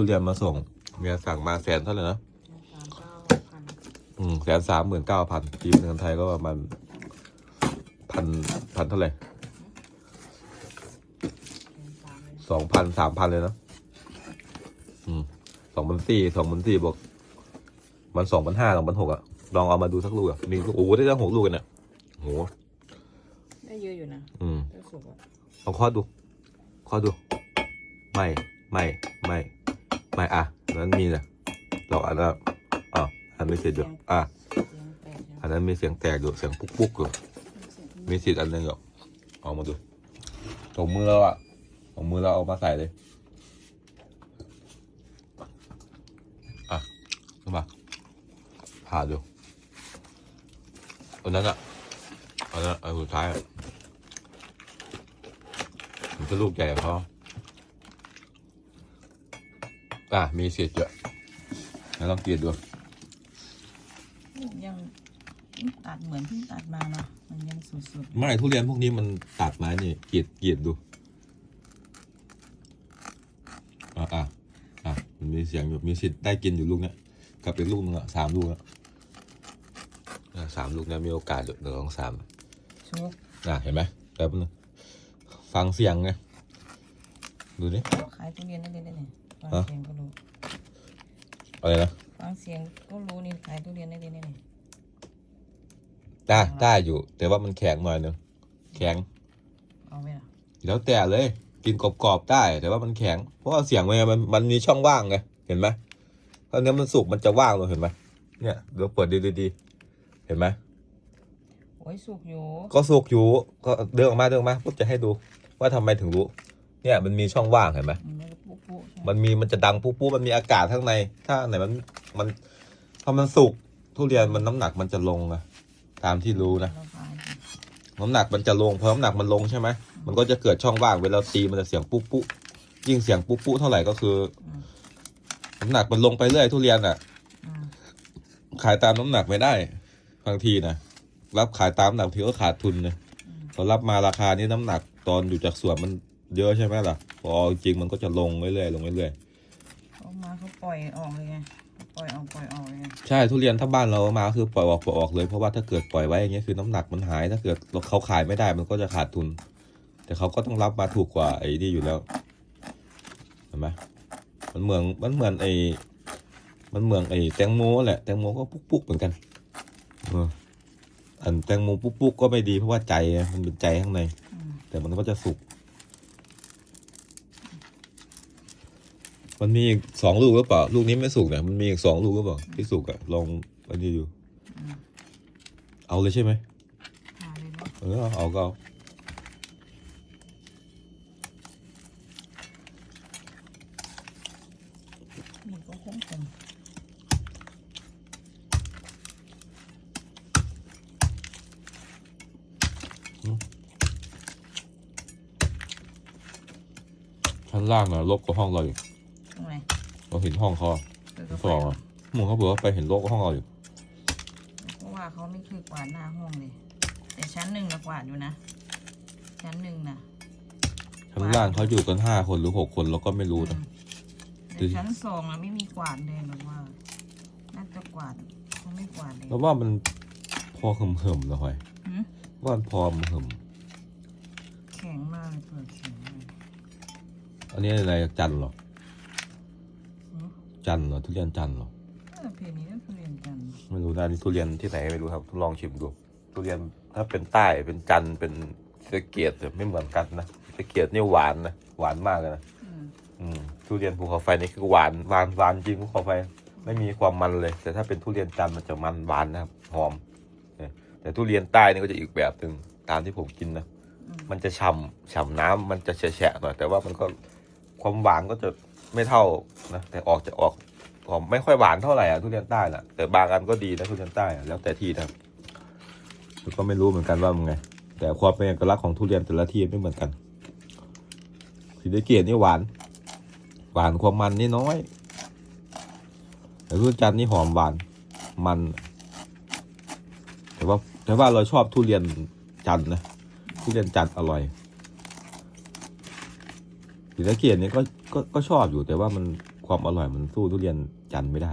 ทุเรียนมาส่ง เมียสั่งมาแสนเท่าไหร่นะสามเก้าพันอืมแสนสามหมื่นเก้าพันตีเป็นเงินไทยก็ประมาณพันพันเท่าไหร่เป็นสามเลยสองพันสามพันเลยนะอืมสองพันสี่สองพันสี่บวกมันสองพันห้าสองพันหกอะลองเอามาดูสักลูกอะมีโอ้โหได้ตั้งหกลูกกันเนี่ยโอ้โหได้เยอะอยู่นะอืมได้สุกอะลองเคอดูเคอดู ไม่ ไม่ ไม่ ไม่อะนั้นมีนะเราอันนั้นอะอันไม่เสร็จอยู่อะเสียงแตกใช่ไหมอันนั้นมีเสียงแตกอยู่เสียงปุ๊กปุ๊กอยู่เสียงมีสิทธิ์อันหนึงอยู่เอามาดูถุงมือเราอะถุงมือเราเอามาใส่เลยอะขึ้นมาผ่าดูอันนั้นอะอันนั้นอันสุดท้ายอะมันจะลูกใหญ่กว่าเขา อะมีสิทธิ์เยอะแล้วลองกินดูยังตัดเหมือนที่ตัดมาเนาะมันยังสุดไม่ทุเรียนพวกนี้มันตัดไม้นี่กรีดกรีดดูอะอะอะมันมีเสียงอยู่มีสิทธิ์ได้กินอยู่ลูกเนี้ยกับอีกลูกนึงอะสามลูกแล้วอะสามลูกเนี้ยมีโอกาสอยู่หนึ่งสองสามๆชุกอะเห็นไหมแป๊บนึงฟังเสียงไงดูนี่ก็ขายทุเรียนได้เลยได้เนี่ย ฟังฮะเสียงก็รู้อะไรนะฟังเสียงก็รู้นี่ขายทุเรียนได้เลยได้เนี่ยได้ได้อยู่ แต่ว่ามันแข็งหน่อยนึงแข็งเอาไหมล่ะแล้วแต่เลย กินกรอบๆได้แต่ว่ามันแข็ง เพราะว่าเสียงมันมันมันมีช่องว่างไงเห็นไหมเพราะเนื้อมันสุกมันจะว่างเลยเห็นไหมเนี่ยเดี๋ยวเปิดดีๆเห็นไหมโอ้ยสุกอยู่ ก็สุกอยู่ก็เดินออกมาเดินออกมาปุ๊บจะให้ดูว่าทำไมถึงรู้ เนี่ยมันมีช่องว่างเห็นไหมมันไม่ได้ ปุ๊บปุ๊บใช่ไหมมันมีมันจะดังปุ๊บปุ๊บมันมีอากาศข้างใน ถ้าไหนมันมันพอมันสุกทุเรียนมันน้ำหนักมันจะลงนะตามที่รู้นะเราขายสิน้ำหนักมันจะลงพอน้ำหนักมันลงใช่ไหมมันก็จะเกิดช่องว่างเวลาตีมันจะเสียงปุ๊บปุ๊บยิ่งเสียงปุ๊บปุ๊บเท่าไหร่ก็คืออืมน้ำหนักมันลงไปเรื่อยทุเรียนอะอืมขายตามน้ำหนักไม่ได้บางทีนะรับขายตามน้ำหนักทีก็ขาดทุนนะอืมพอรับมาราคานี้น้ำหนักตอนอยู่จากสวนมันเยอะใช่ไหมล่ะ พอจริงมันก็จะลงเรื่อยๆลงเรื่อยเขามาเขาปล่อยออกเลยไงเขาปล่อยออกปล่อยออกเลยไงๆใช่ทุเรียนถ้าบ้านเรามาคือปล่อยออกปล่อยออกเลยเพราะว่าถ้าเกิดปล่อยไว้อย่างเงี้ยคือน้ำหนักมันหายถ้าเกิดเขาขายไม่ได้มันก็จะขาดทุน แต่เขาก็ต้องรับมาถูกกว่าไอ้นี่อยู่แล้วเห็นไหมมันเหมือนมันเหมือนไอ้มันเหมือนไอ้แตงโมแหละแตงโมก็ปุ๊กๆเหมือนกันเอออันแตงโมปุ๊กๆก็ไม่ดีเพราะว่าใจมันเป็นใจข้างใน อืมแต่มันก็จะสุก มันมีอีกสองลูกหรือเปล่า ลูกนี้ไม่สุกเนี่ยมันมีอีกสองลูกหรือเปล่าที่สุกอะลองอันนี้ดูอืมเอาเลยใช่ไหมหาเลยเนาะเออเอาก็เอานี่ก็คงคงชั้นล่างนะลบกับห้องเราอยู่ตรงไหน เราเห็นห้องเขาอะเออก็สองอะหมึงเขาบอกว่าไปเห็นโลกบห้องเราอยู่ เพราะว่าเขานี่คือกวาดหน้าห้องเลยแต่ชั้นหนึ่งนะกวาดอยู่นะ ชั้นหนึ่งนะชั้นล่างเขาอยู่กันห้าคนหรือหกคนเราก็ไม่รู้นะแต่ชั้นสองนะไม่มีกวาดเลยแบบว่าน่าจะกวาดเขาไม่กวาดเลยแล้วว่ามันพอเหิมๆนะหอยหืมว่ามันพอเหิมแข็งมากเลยเปลือกแข็งเลยอันนี้อะไรจันทร์เหรอหืม จันทร์เหรอทุเรียนจันทร์เหรอเออเพลงนี้ก็ทุเรียนกันไม่รู้นะอันนี้ทุเรียนที่ไหนไม่รู้ครับทดลองชิมดู ทุเรียนถ้าเป็นใต้เป็นจันทร์เป็นสะเกียดไม่เหมือนกันนะสะเกียดนี่หวานนะหวานมากเลยนะอืมอืมทุเรียนภูเขาไฟนี่คือหวานหวานหวานจริงภูเขาไฟ ไม่มีความมันเลย แต่ถ้าเป็นทุเรียนจันทร์มันจะมันหวานนะครับหอมเนี่ยแต่ทุเรียนใต้นี่ก็จะอีกแบบหนึ่งตามที่ผมกินนะ อืมมันจะฉ่ำฉ่ำน้ำมันจะแฉะๆหน่อยแต่ว่ามันก็ความหวานก็จะ ไม่เท่านะแต่ออกจะออกออกไม่ค่อยหวานเท่าไหร่อะทุเรียนใต้น่ะแต่บางอันก็ดีนะทุเรียนใต้อะแล้วแต่ที่นะก็ไม่รู้เหมือนกันว่ามันไง แต่ความเป็นเอกลักษณ์ของทุเรียนแต่ละที่ไม่เหมือนกันสีสะเกียดนี่หวาน หวานความมันนี่น้อยแต่ทุเรียนจันทร์นี่หอมหวานมัน แต่ว่าแต่ว่าเราชอบทุเรียนจันทร์นะทุเรียนจันทร์อร่อยสีสะเกียดนี่ก็ ก็ก็ชอบอยู่แต่ว่ามันความอร่อยมันสู้ทุเรียนจันทร์ไม่ได้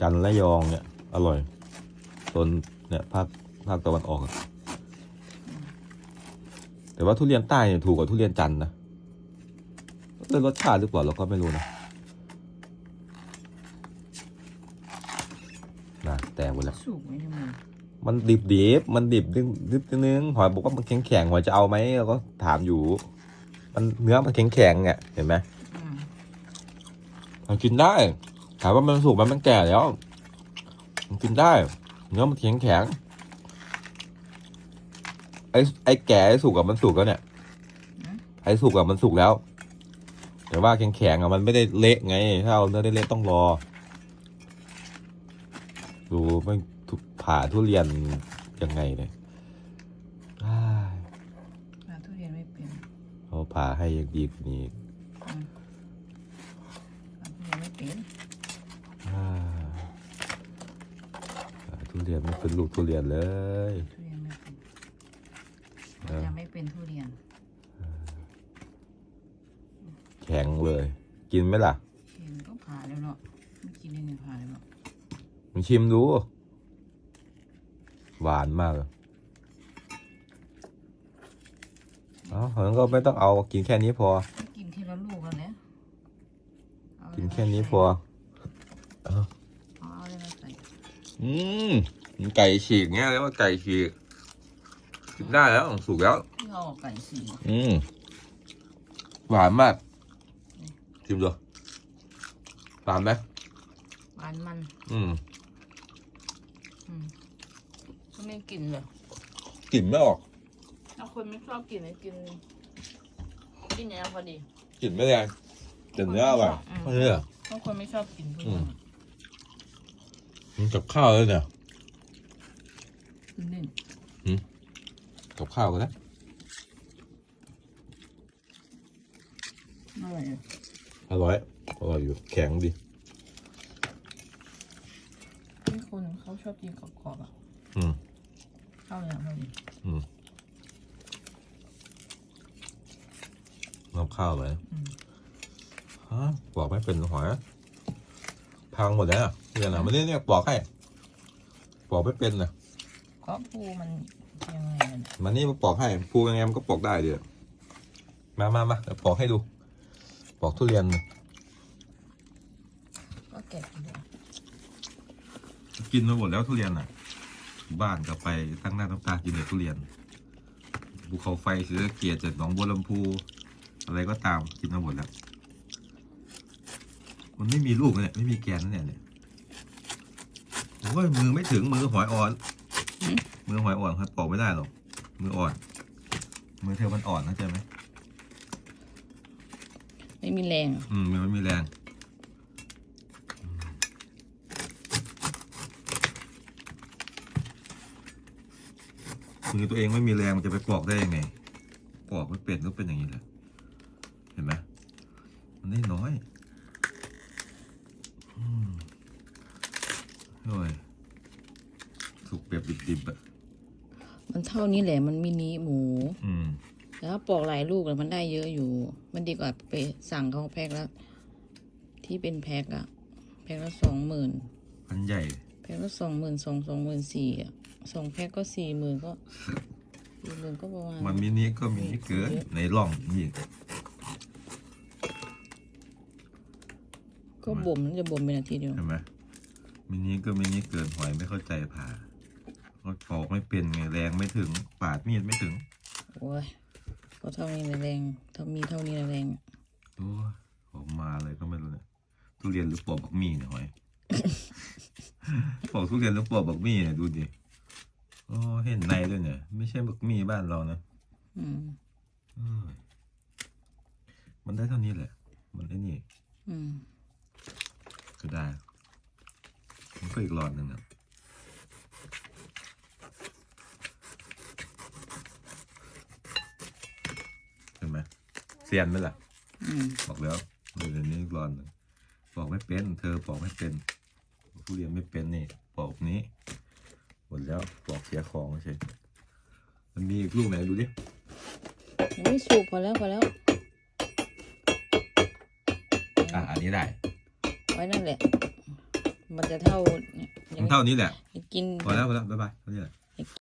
จันทร์และยองเนี่ย อร่อยโซนเนี่ยภาคภาคตะวันออกอะแต่ว่าทุเรียนใต้เนี่ยถูกกว่าทุเรียนจันทร์นะเรื่องรสชาติหรือเปล่าเราก็ไม่รู้นะนะ แต่หมดแล้วสุกไหมเนี่ยมึงมันดิบดิบมันดิบนึงนิดนึงหอยบอกว่ามันแข็งแข็งหอยจะเอาไหมเราก็ถามอยู่ มันเนื้อมันแข็งแข็งเนี่ยเห็นไหมอืมมันกินได้ ถามว่ามันสุกไหมมันแก่แล้ว มันกินได้ เนื้อมันแข็งแข็งไอ้ไอ้แก่ไอ้สุกอะมันสุกแล้วเนี่ย ไอ้สุกอะมันสุกแล้ว แต่ว่าแข็งแข็งอะมันไม่ได้เละไง ถ้าเอาเนื้อได้เละต้องรอ ดูไม่ทุกผ่าทุเรียนยังไงเลยอ้ายหาทุเรียนไม่เป็นเขาผ่าให้ยังดีกว่านี้อืมหาทุเรียนไม่เป็นอ้ายผ่าทุเรียนไม่เป็นลูกทุเรียนเลยทุเรียนไม่เป็นเออยังไม่เป็นทุเรียน แข็งเลย กินไหมล่ะเห็นก็ผ่าแล้วเนาะไม่กินได้เนี่ยผ่าแล้วเนาะมึง ชิมดู หวานมากเลยเอ้างั้นก็ไม่ต้องเอากินแค่นี้พอไม่กินทีละลูกกันเนี่ยเอากินแค่นี้พอเอาเอาอะไรมาใส่อืมไก่ฉีกเงี้ยเรียกว่าไก่ฉีกกินได้แล้วสุกแล้วที่เอาออกไก่สีอืมหวานมากชิมดูหวานไหมหวานมัน อืมอืม ก็ไม่กินเลยกลิ่นไม่ออกถ้าคนไม่ชอบกินเลยกิน กินอย่างนี้พอดีกลิ่นไม่แรงแต่เนื้ออร่อยอืมเนื้อถ้าคนไม่ชอบกินทุอืเรียมนมันกับข้าวเลยเนี่ยกินนึ่งกับข้าวกันแล้วอร่อยเลยอร่อยอร่อยอยู่แข็งดี มี คนเขาชอบกินกรอบๆอะอืมเข้าเลยอะพอดีน้ำข้าวเลยอืมฮะบอกไม่เป็นหอยพังหมดแล้วอะเรียนอะไม่ได้เรียกบอกให้บอกไม่เป็นนะก็ปูมันยังไงกันมันนี่มาปอกให้พูยังไงมันก็ปอกได้เดี๋ยวมามามาเดี๋ยวปอกให้ดู ปอกทุเรียนก็เก็บอยู่ กินมาหมดแล้วทุเรียนอะ บ้านกลับไปตั้งหน้าตั้งตากินแต่ทุเรียนภูเขาไฟศรีสะเกียจากหนองบัวลำพูอะไรก็ตามกินมาหมดแล้ว มันไม่มีลูกนะเนี่ยไม่มีแกนนะเนี่ยเนี่ยโอ้ยมือไม่ถึงมือหอยอ่อน มือหอยอ่อนครับปอกไม่ได้หรอกมืออ่อน มือเธอมันอ่อนนะเจอไหมไม่มีแรง อืมมันไม่มีแรง มือตัวเองไม่มีแรงมันจะไปปอกได้ยังไงปอกไม่เป็นก็เป็นอย่างนี้แหละเห็นไหมมันได้น้อยอืมโอ้ยสุกแบบดิบๆอะมันเท่านี้แหละมันมินิหมู อืม แล้วปอกหลายลูกแล้วมันได้เยอะอยู่ มันดีกว่าไปสั่งเขาแพ็คแล้ว ที่เป็นแพ็คอะแพ็คละสองหมื่นอันใหญ่แพ็คละสองหมื่นสองสองหมื่นสี่อะสองแพ็คก็สี่หมื่นก็สี่หมื่นก็ประมาณมันมินิก็มินิเกินในร่องนี่ก็บ่มมันจะบ่มเป็นนาทีเดียวเห็นไหมมินิก็มินิเกินหอยไม่เข้าใจผ่าเขาปอกไม่เป็นไงแรงไม่ถึงปาดมีดไม่ถึงโอ้ยก็เท่านี้แรงเท่ามีเท่านี้แรงโอ้ยออกมาเลยก็ไม่รู้เนี่ยทุเรียนหรือปอกบักมี่เนี่ยหอย ปอกทุเรียนหรือปอกบักมี่เนี่ยดูดิโอ้เห็นในด้วยเนี่ย ไม่ใช่บักมี่บ้านเรานะอืมเอ้ยมันได้เท่านี้แหละ มันไอ้นี่อืมก็ได้ มันก็อีกหลอดหนึ่งนะเห็นไหมเซียนไหมล่ะ อืมบอกแล้วเดี๋ยวนี้อีกหลอดหนึ่งบอกไม่เป็น เธอบอกไม่เป็น ทุเรียนไม่เป็นนี่บอกนี้วันดแล้วปลอกเสียของเฉยมันมีอีกลูกไหนดูดิยังไม่สุกพอแล้วพอแล้ว อะอันนี้ได้ ไว้นั่นแหละ มันจะเท่าเนี่ยมันเท่านี้แหละ กินพอแล้วพอแล้วบ๊ายบายเท่านี้แหละ